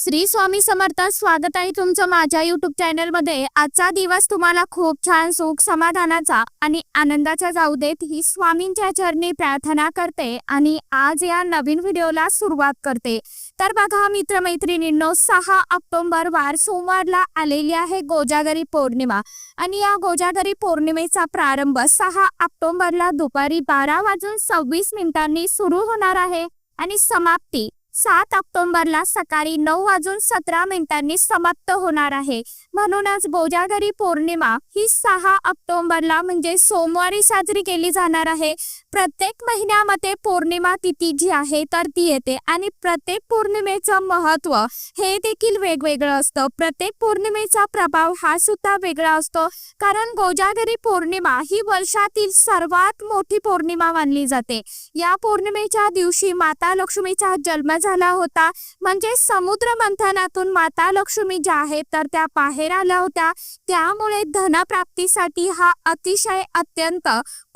श्री स्वामी समर्थ स्वागत आहे तुमचं माझ्या युट्यूब चॅनलमध्ये आजचा दिवस तुम्हाला खूप छान सुख समाधानाचा आणि आनंदाचा जाऊ देत ही स्वामींच्या चरणी प्रार्थना करते आणि आज या नवीन व्हिडिओला सुरुवात करते. तर बघा मित्रमैत्रिणींनो सहा ऑक्टोंबर वार सोमवारला आलेली आहे गोजागरी पौर्णिमा. आणि या गोजागरी पौर्णिमेचा प्रारंभ सहा ऑक्टोंबरला दुपारी बारा वाजून सव्वीस मिनिटांनी सुरू होणार आहे आणि समाप्ती. सात ऑक्टोबरला सकाळी नऊ वाजून सतरा मिनिटांनी समाप्त होणार आहे. म्हणूनच बोजागरी पौर्णिमा ही सहा ऑक्टोबरला म्हणजे सोमवारी साजरी केली जाणार आहे. प्रत्येक महिन्यामध्ये पौर्णिमा तिथी जी आहे तर ती येते. आणि प्रत्येक पौर्णिमेचं महत्त्व हे देखील वेगवेगळं असतं. प्रत्येक पौर्णिमेचा प्रभाव हा सुद्धा वेगळा असतो. कारण गोजागरी पौर्णिमा ही वर्षातील सर्वात मोठी पौर्णिमा मानली जाते. या पौर्णिमेच्या दिवशी माता लक्ष्मीचा जन्म झाला होता. म्हणजे समुद्र मंथनातून माता लक्ष्मी ज्या आहेत तर त्या बाहेर आल्या होत्या. त्यामुळे धनप्राप्तीसाठी हा अतिशय अत्यंत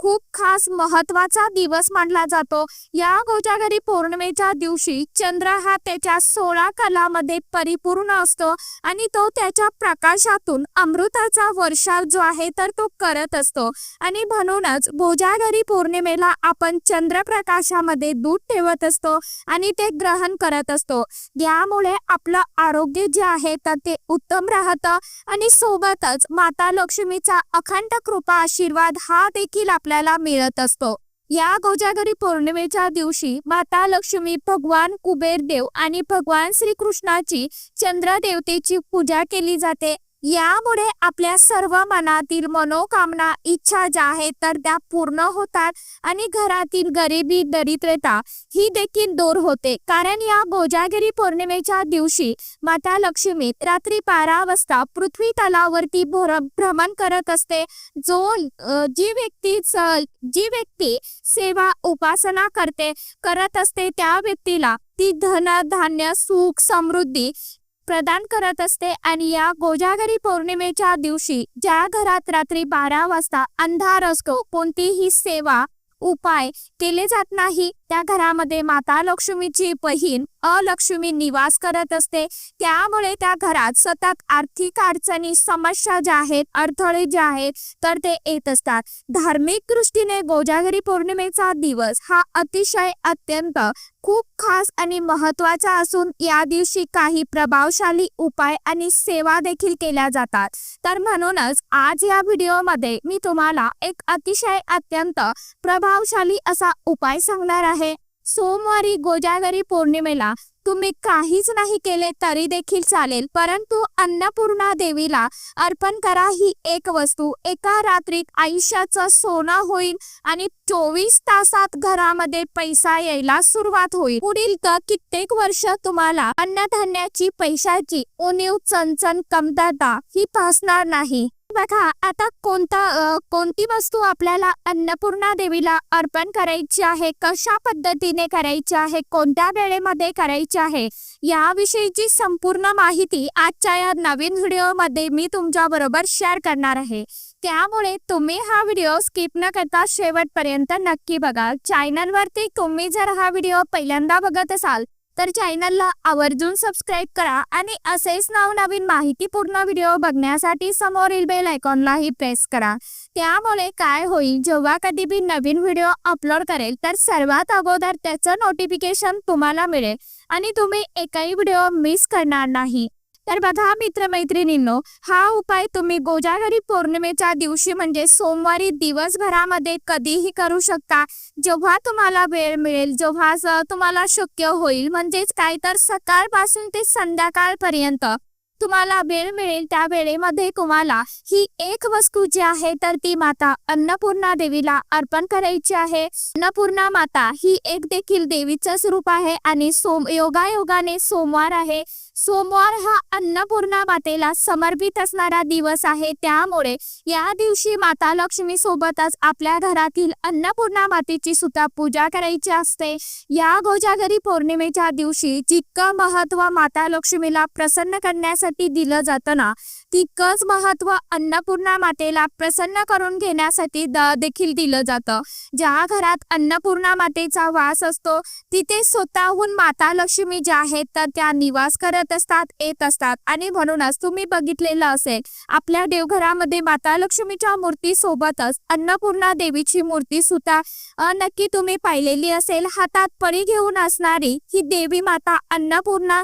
खूप खास महत्त्वाचा दिवस मानला जातो. या गोजागरी पौर्णिमेच्या दिवशी चंद्र हा त्याच्या सोळा कलामध्ये परिपूर्ण असतो आणि तो त्याच्या प्रकाशातून अमृताचा वर्षाव जो आहे तर तो करत असतो. आणि म्हणूनच भोजागरी पौर्णिमेला आपण चंद्रप्रकाशामध्ये दूध ठेवत असतो आणि ते ग्रहण करत असतो. यामुळे आपलं आरोग्य जे आहे तर ते उत्तम राहतं आणि सोबतच माता लक्ष्मीचा अखंड कृपा आशीर्वाद हा देखील आपल्याला मिळत असतो. या गोजागरी पौर्णिमेच्या दिवशी माता लक्ष्मी भगवान कुबेर देव आणि भगवान श्रीकृष्णाची चंद्र देवतेची पूजा केली जाते. यामुळे आपल्या सर्व मनातील मनोकामना इच्छा ज्या आहेत तर त्या पूर्ण होतात आणि घरातील गरिबी दरिद्रता ही देखील दूर होते. कारण या गोजागिरी पौर्णिमेच्या दिवशी माता लक्ष्मी रात्री बारा वाजता पृथ्वी तलावरती भर भ्रमण करत असते. जो जी व्यक्ती जी व्यक्ती सेवा उपासना करते करत असते त्या व्यक्तीला ती धन धान्य सुख समृद्धी प्रदान करत असते आणि या गोजागरी पौर्णिमेच्या दिवशी ज्या घरात रात्री बारा वाजता अंधार असतो कोणतीही सेवा उपाय केले जात नाही. त्या घरामध्ये माता लक्ष्मीची बहीण अलक्ष्मी निवास करत असते. त्यामुळे त्या घरात सतत आर्थिक अडचणी समस्या ज्या आहेत अडथळे जे आहेत तर ते येत असतात. धार्मिक दृष्टीने गोजागरी पौर्णिमेचा दिवस हा अतिशय अत्यंत खूप खास आणि महत्त्वाचा असून या दिवशी काही प्रभावशाली उपाय आणि सेवा देखील केल्या जातात. तर म्हणूनच आज या व्हिडिओमध्ये मी तुम्हाला एक अतिशय अत्यंत प्रभावशाली असा उपाय सांगणार आहे. सोमवारी गोजागरी पौर्णिमेला तुम्ही काहीच नाही केले तरी देखील चालेल परंतु अन्नपूर्णा देवीला अर्पण करा. ही एक वस्तू एका रात्रीत आयुष्याचं सोनं होईल आणि चोवीस तासात घरामध्ये पैसा यायला सुरुवात होईल. पुढील तर कित्येक वर्ष तुम्हाला अन्नधान्याची पैशाची उणीव चणचण कमतरता ही भासणार नाही. बघा आता कोणता कोणती वस्तू आपल्याला अन्नपूर्णा देवीला अर्पण करायची आहे कशा पद्धतीने करायची आहे कोणत्या वेळेमध्ये करायची आहे याविषयीची संपूर्ण माहिती आजच्या या नवीन व्हिडिओमध्ये मी तुमच्या बरोबर शेअर करणार आहे. त्यामुळे तुम्ही हा व्हिडिओ स्किप न करता शेवटपर्यंत नक्की बघा. चॅनलवरती तुम्ही जर हा व्हिडिओ पहिल्यांदा बघत असाल तर चॅनलला आवर्जून सबस्क्राईब करा आणि असेच नवनवीन माहितीपूर्ण व्हिडिओ बघण्यासाठी समोरील बेल आयकॉनलाही प्रेस करा. त्यामुळे काय होईल जेव्हा कधी मी नवीन व्हिडिओ अपलोड करेल तर सर्वात अगोदर त्याचं नोटिफिकेशन तुम्हाला मिळेल. आणि तुम्ही एकही व्हिडिओ मिस करणार नाही. तर बघा मित्रमैत्रिणींनो हा उपाय तुम्ही गोजागरी पौर्णिमेच्या दिवशी म्हणजे सोमवारी दिवसभरामध्ये कधीही करू शकता. जेव्हा तुम्हाला वेळ मिळेल जेव्हा तुम्हाला शक्य होईल म्हणजेच काय तर सकाळपासून ते संध्याकाळपर्यंत तुम्हाला वेळ मिळेल त्या वेळेमध्ये तुम्हाला ही एक वस्तू जी आहे तर ती माता अन्नपूर्णा देवीला अर्पण करायची आहे. अन्नपूर्णा माता ही एक देखील देवीचं स्वरूप आहे आणि सोम योगायोगाने सोमवार आहे. सोमवार हा अन्नपूर्णा मातेला समर्पित असणारा दिवस आहे. त्यामुळे या दिवशी माता लक्ष्मी सोबतच आपल्या घरातील अन्नपूर्णा मातेची सुद्धा पूजा करायची असते. या गोजागरी पौर्णिमेच्या दिवशी जितकं महत्त्व माता लक्ष्मीला प्रसन्न करण्यासाठी दिलं जातं ना तितकंच महत्त्व अन्नपूर्णा मातेला प्रसन्न करून घेण्यासाठी द- देखील दिलं जातं. ज्या घरात अन्नपूर्णा मातेचा वास असतो तिथे स्वतःहून माता लक्ष्मी ज्या आहेत तर त्या निवास करत असतात येत असतात. आणि म्हणूनच तुम्ही बघितलेलं असेल आपल्या देवघरामध्ये माता लक्ष्मीच्या मूर्ती सोबतच अन्नपूर्णा देवीची मूर्ती सुद्धा नक्की तुम्ही पाहिलेली असेल. हातात पळी घेऊन असणारी ही देवी माता अन्नपूर्णा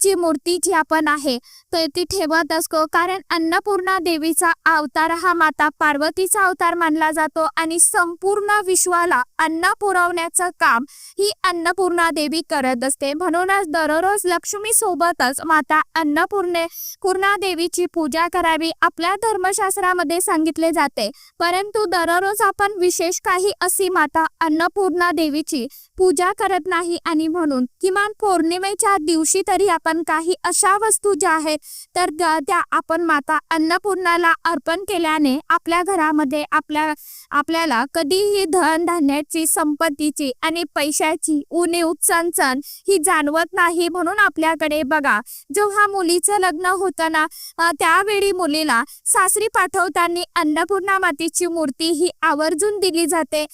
ची मूर्ती जी आपण आहे तर ती ठेवत असतो. कारण अन्नपूर्णा देवीचा अवतार हा माता पार्वतीचा अवतार मानला जातो आणि संपूर्ण विश्वाला अन्न पुरवण्याचं काम ही अन्नपूर्णा देवी करत असते. म्हणूनच दररोज लक्ष्मी सोबतच माता अन्नपूर्णे पूर्णा देवीची पूजा करावी आपल्या धर्मशास्त्रामध्ये सांगितले जाते. परंतु दररोज आपण विशेष काही अशी माता अन्नपूर्णा देवीची पूजा करत नाही आणि म्हणून किमान पौर्णिमेच्या दिवशी तरी आपण काही अशा वस्तू ज्या आहेत तर त्या त्या आपण माता अन्नपूर्णाला अर्पण केल्याने आपल्या घरामध्ये आपल्या आपल्याला कधीही धन धान्याची संपत्तीची आणि पैशाची उणीव चणचण ही जाणवत नाही म्हणून आपल्याकडे बघा जेव्हा मुलीचं लग्न होतं ना त्यावेळी मुलीला सासरी पाठवताना अन्नपूर्णा मातेची मूर्ती ही आवर्जून दिली जाते.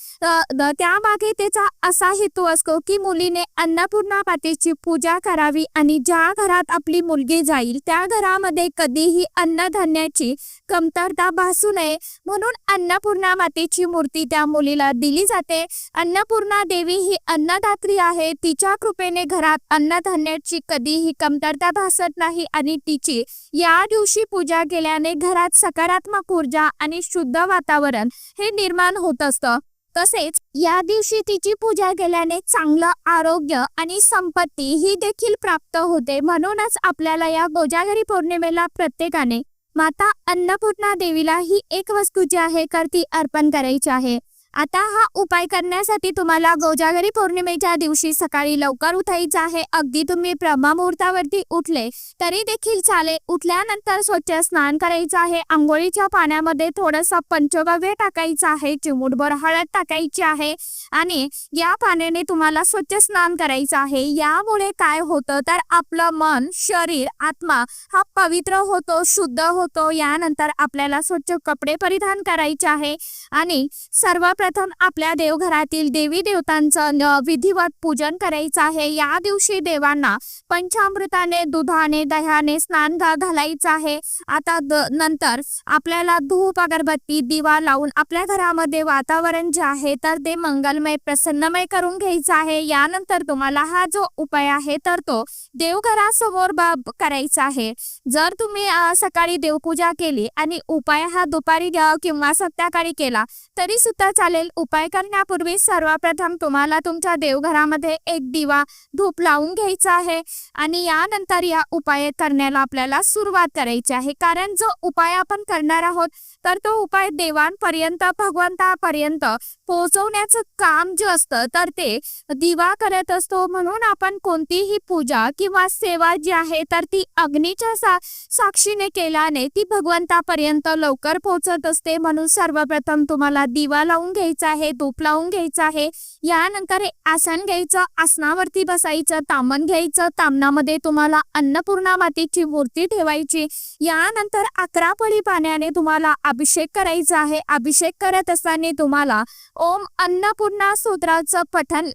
त्यामागे त्याचा असा हेतू असतो की मुलीने अन्नपूर्णा मातेची पूजा करावी आणि ज्या घरात आपली मुलगी जाईल त्या घरामध्ये कधीही अन्नधान्याची कमतरता भासू नये. म्हणून अन्नपूर्णा मातेची मूर्ती त्या मुलीला दिली जाते. अन्नपूर्णा देवी ही अन्नदात्री आहे. तिच्या कृपेने घरात अन्नधान्याची कधीही कमतरता भासत नाही आणि तिची या दिवशी पूजा केल्याने घरात सकारात्मक ऊर्जा आणि शुद्ध वातावरण हे निर्माण होत असतं. तसेच या दिवशी तिची पूजा केल्याने चांगलं आरोग्य आणि संपत्ती ही देखील प्राप्त होते. म्हणूनच आपल्याला या गोजागरी पौर्णिमेला प्रत्येकाने माता अन्नपूर्णा देवीला ही एक वस्तू जी आहे कर ती अर्पण करायची आहे. आता हा उपाय करण्यासाठी तुम्हाला गोजागरी पौर्णिमेच्या दिवशी सकाळी लवकर उठायचं आहे. अगदी तुम्ही ब्रह्ममुहूर्तावरती उठले तरी देखील चालेल. उठल्यानंतर स्वच्छ स्नान करायचं आहे. आंघोळीच्या पाण्यामध्ये थोडंसं पंचगव्य टाकायचं आहे. चिमूटभर हळद टाकायची आहे आणि या पाण्याने तुम्हाला स्वच्छ स्नान करायचं आहे. यामुळे काय होतं तर आपलं मन शरीर आत्मा हा पवित्र होतो शुद्ध होतो. यानंतर आपल्याला स्वच्छ कपडे परिधान करायचे आहे आणि सर्वप्रथम आपल्या देवघरातील देवी देवतांचं विधिवत पूजन करायचं आहे. या दिवशी देवांना पंचामृताने दुधाने दह्याने स्नान घालायचं आहे. आता नंतर आपल्याला धूप अगरबत्ती दिवा लावून आपल्या घरामध्ये वातावरण जे आहे तर ते मंगलमय प्रसन्नमय करून घ्यायचं आहे. यानंतर तुम्हाला हा जो उपाय आहे तर तो देवघरासमोर बाब करायचा आहे. जर तुम्ही सकाळी देवपूजा केली आणि उपाय हा दुपारी किंवा संध्याकाळी केला तरी सुद्धा चालेल. उपाय करण्यापूर्वी सर्वप्रथम तुम्हाला तुमच्या देवघरामध्ये एक दिवा धूप लावून घ्यायचा आहे आणि यानंतर या उपाय करण्याला आपल्याला सुरुवात करायची आहे. कारण जो उपाय आपण करणार आहोत तर तो उपाय देवांपर्यंत भगवंतापर्यंत पोहोचवण्याचं काम जे असतं तर ते दिवा करत असतो. म्हणून आपण कोणतीही पूजा किंवा सेवा जी आहे तर ती अग्नीच्या सा साक्षीने केल्याने ती भगवंतापर्यंत लवकर पोहोचत असते. म्हणून सर्वप्रथम तुम्हाला दिवा लावून घ्यायचा आहे धूप लावून घ्यायचा आहे. यानंतर आसन घ्यायचं आसनावरती बसायचं तामण घ्यायचं. तामणामध्ये तुम्हाला अन्नपूर्णा मातेची मूर्ती ठेवायची. यानंतर अकरा पळी पाण्याने तुम्हाला अभिषेक करायचा आहे. अभिषेक करत असताना तुम्हाला ओम अन्नपूर्णा सूत्राचं पठन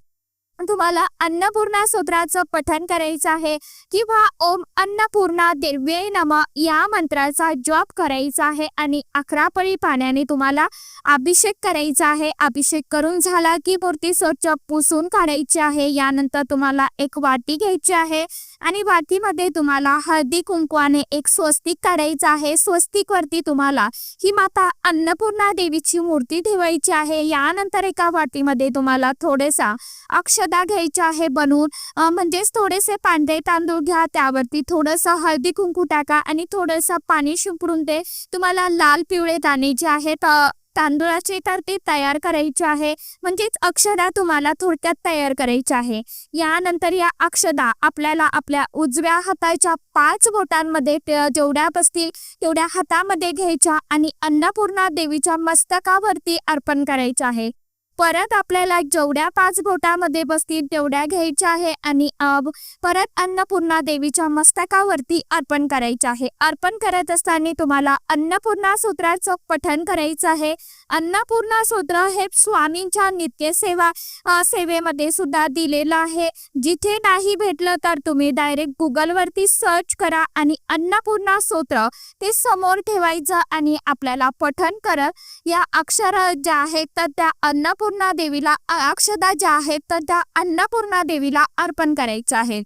तुम्हाला अन्नपूर्णा सूत्राचं पठन करायचं आहे. किंवा ओम अन्नपूर्णा दिव्य नम या मंत्राचा जॉब करायचा आहे आणि अकरा पळी पाण्याने तुम्हाला अभिषेक करायचा आहे. अभिषेक करून झाला की मूर्ती स्वच्छ पुसून काढायची आहे. यानंतर तुम्हाला एक वाटी घ्यायची आहे आणि वाटीमध्ये तुम्हाला हळदी कुंकवाने एक स्वस्तिक काढायचं आहे. स्वस्तिक वरती तुम्हाला ही माता अन्नपूर्णा देवीची मूर्ती ठेवायची आहे. यानंतर एका वाटीमध्ये तुम्हाला थोडेसा अक्षर अक्षदा घ्यायच्या आहे बनवून. म्हणजेच थोडेसे पांढरे तांदूळ घ्या त्यावरती थोडंसं हळदी कुंकू टाका आणि थोडंसं पाणी शिंपडून ते तुम्हाला लाल पिवळे दाणे जे आहेत अ, तांदूळाचे तर ते तयार करायचे आहे. म्हणजेच अक्षदा तुम्हाला थोडक्यात तयार करायची आहे. यानंतर या अक्षदा आपल्याला आपल्या उजव्या हाताच्या पाच बोटांमध्ये जेवढ्या बसतील तेवढ्या हातामध्ये घ्यायच्या आणि अन्नपूर्णा देवीच्या मस्तकावरती अर्पण करायचे आहे. परत आपल्याला जेवढ्या पाच बोटामध्ये बसतील तेवढ्या घ्यायच्या आहे आणि परत अन्नपूर्णा देवीच्या मस्तकावरती अर्पण करायचे आहे. अर्पण करत असताना तुम्हाला अन्नपूर्णा सूत्राचं पठन करायचं आहे. अन्नपूर्णा सूत्र हे स्वामींच्या नित्यसेवा सेवा सेवेमध्ये सुद्धा दिलेलं आहे. जिथे नाही भेटलं तर तुम्ही डायरेक्ट गुगलवरती सर्च करा आणि अन्नपूर्णा सूत्र ते समोर ठेवायचं आणि आपल्याला पठन करत या अक्षर ज्या आहेत तर त्या अन्नपूर्ण देवीला अक्षदा ज्या आहेत तर त्या अन्नपूर्णा देवीला अर्पण करायचं आहे.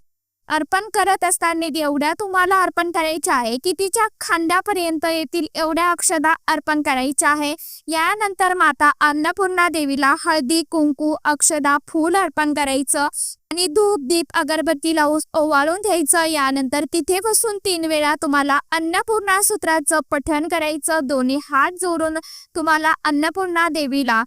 अर्पण करत असताना एवढ्या तुम्हाला अर्पण करायच्या आहे की तिच्या खांद्यापर्यंत येतील एवढ्या अक्षदा अर्पण करायच्या आहे. यानंतर माता अन्नपूर्णा देवीला हळदी कुंकू अक्षदा फूल अर्पण करायचं. आणि धूप दीप अगरबत्ती लावून ओवाळून घ्यायचं. यानंतर तिथे बसून तीन वेळा तुम्हाला अन्नपूर्णा सूत्राचं पठण करायचं. दोन्ही हात जोडून तुम्हाला अन्नपूर्णा देवीला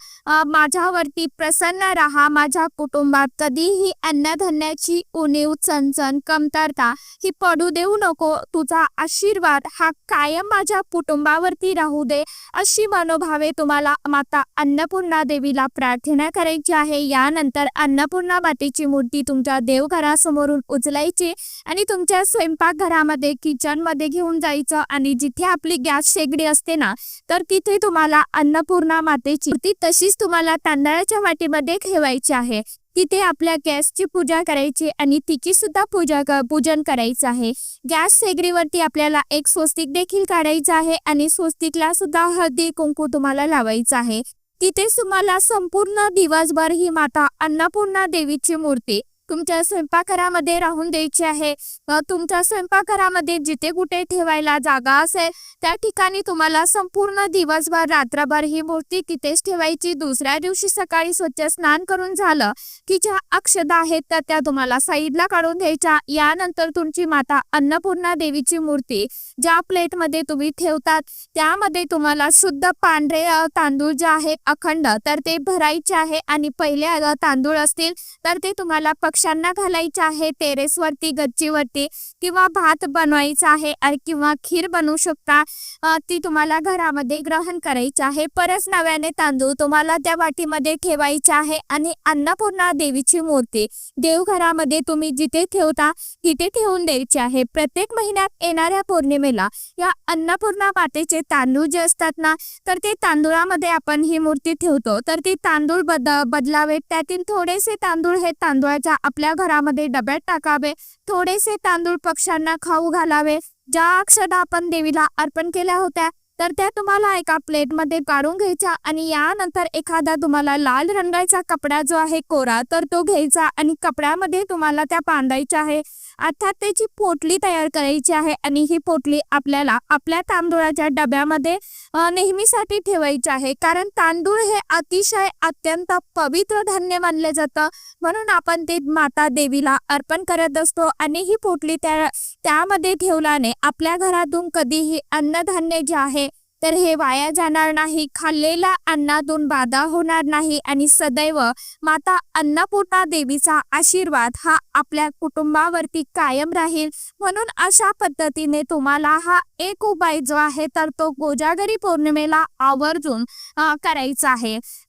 माझ्यावरती प्रसन्न राहा. माझ्या कुटुंबात कधीही अन्नधान्याची उणीव चणचण कमतरता ही पडू देऊ नको. तुझा आशीर्वाद हा कायम माझ्या कुटुंबावरती राहू दे अशी मनोभावे तुम्हाला माता अन्नपूर्णा देवीला प्रार्थना करायची आहे. यानंतर अन्नपूर्णा मातेची मूर्ती तुमच्या देवघरासमोरून उचलायची आणि तुमच्या स्वयंपाकघरामध्ये किचनमध्ये घेऊन जायचं. आणि जिथे आपली गॅस शेगडी असते ना तर तिथे तुम्हाला अन्नपूर्णा मातेची ती तशीच तुम्हाला तांदळाच्या वाटीमध्ये ठेवायची आहे. तिथे आपल्या गॅसची पूजा करायची आणि तिची सुद्धा पूजा पूजन करायचं आहे. गॅस शेगडीवरती आपल्याला एक स्वस्तिक देखील काढायचं आहे आणि स्वस्तिकला सुद्धा हळदी कुंकू तुम्हाला लावायचं आहे. तिथे तुम्हाला संपूर्ण दिवसभर ही माता अन्नपूर्णा देवीची मूर्ती तुमच्या स्वयंपाकघरामध्ये राहून द्यायची आहे. तुमच्या स्वयंपाकघरामध्ये जिथे कुठे ठेवायला जागा असेल त्या ठिकाणी तुम्हाला संपूर्ण दिवसभर रात्रभर ही मूर्ती तिथेच ठेवायची. दुसऱ्या दिवशी सकाळी स्वच्छ स्नान करून झालं की ज्या अक्षदा आहेत त्या त्या तुम्हाला साईडला काढून द्यायच्या. यानंतर तुमची माता अन्नपूर्णा देवीची मूर्ती ज्या प्लेटमध्ये तुम्ही ठेवतात त्यामध्ये तुम्हाला शुद्ध पांढरे तांदूळ जे आहेत अखंड तर ते भरायचे आहे आणि पहिले तांदूळ असतील तर ते तुम्हाला पक्ष्यांना घालायचे आहे टेरेसवरती गच्चीवरती किंवा भात बनवायचा आहे किंवा खीर बनवू शकता. ती तुम्हाला घरामध्ये ग्रहण करायची आहे. परत नव्याने तांदूळ तुम्हाला त्या वाटीमध्ये ठेवायचे आहे आणि अन्नपूर्णा देवीची मूर्ती. देवघरामध्ये तुम्ही जिथे ठेवता तिथे ठेवून द्यायची आहे. प्रत्येक महिन्यात येणाऱ्या पौर्णिमेला या अन्नपूर्णा मातेचे तांदूळ जे असतात ना तर ते तांदूळामध्ये आपण ही मूर्ती ठेवतो. तर ती तांदूळ बद बदलावेत. त्यातील थोडेसे तांदूळ हे तांदूळाच्या आपल्या घरामध्ये डब्यात टाकावे. थोडेसे तांदूळ पक्ष्यांना खाऊ घालावे. ज्या अक्षदा आपण देवीला अर्पण केल्या होत्या तर त्या तुम्हाला एका प्लेटमध्ये काढून घ्यायच्या आणि यानंतर एखादा तुम्हाला लाल रंगाचा कपडा जो आहे कोरा तर तो घ्यायचा आणि कपड्यामध्ये तुम्हाला त्या बांधायच्या आहे. अर्थात त्याची पोटली तयार करायची आहे आणि ही पोटली आपल्याला आपल्या तांदूळाच्या डब्यामध्ये नेहमीसाठी ठेवायची आहे. कारण तांदूळ हे अतिशय अत्यंत पवित्र धान्य मानले जातं. म्हणून आपण ते माता देवीला अर्पण करत असतो आणि ही पोटली त्या त्यामध्ये ठेवल्याने आपल्या घरातून कधीही अन्नधान्य जे आहे तर हे वाया जाणार नाही खाल्लेल्या अन्नातून बाधा होणार नाही आणि सदैव माता अन्नपूर्णा देवीचा आशीर्वाद हा आपल्या कुटुंबावरती कायम राहील. म्हणून अशा पद्धतीने तुम्हाला हा एक उपाय जो आहे तर तो कोजागरी पौर्णिमेला आवर्जून करायचा आहे.